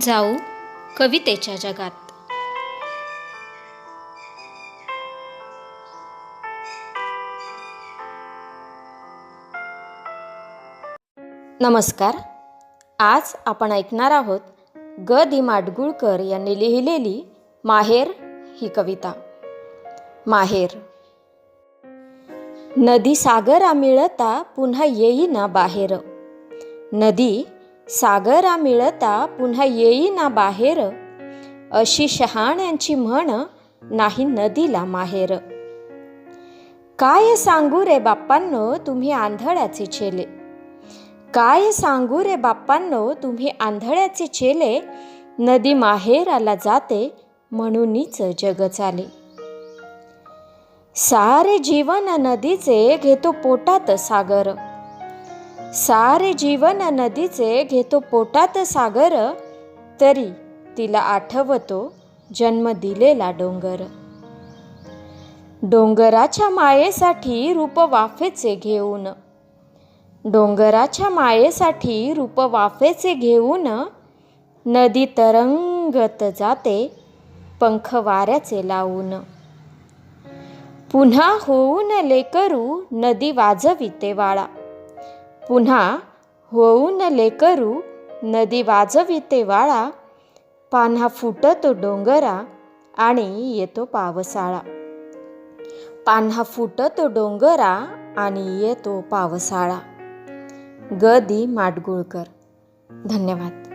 जाऊ कवितेच्या जगात. नमस्कार. आज आपण ऐकणार आहोत ग. दी. माडगुळकर यांनी लिहिलेली माहेर ही कविता. माहेर. नदी सागरा मिळता पुन्हा येईना बाहेर. नदी सागरा मिळता पुन्हा येईना बाहेर. अशी शहाण्यांची म्हण नाही नदीला माहेर. काय सांगू रे बाप्पांनो तुम्ही आंधळ्याचे चेले. काय सांगू रे बाप्पांनो तुम्ही आंधळ्याचे चेले. नदी माहेराला जाते म्हणूनच जग चाले. सारे जीवन नदीचे घेतो पोटात सागर. सारे जीवन नदीचे घेतो पोटात सागर तरी तिला आठवतो जन्म दिलेला डोंगर. डोंगराच्या मायेसाठी रूप वाफेचे घेऊन डोंगराच्या मायेसाठी रूप वाफेचे घेऊन नदी तरंगत जाते पंख वाऱ्याचे लावून. पुन्हा होऊन लेकरू नदी वाजविते वाळा. पुन्हा होऊन लेकरू नदी वाजविते वाळा पान्हा फुटतो डोंगरा आणि येतो पावसाळा. पान्हा फुटतो डोंगरा आणि येतो पावसाळा. ग. दी. माडगुळकर. धन्यवाद.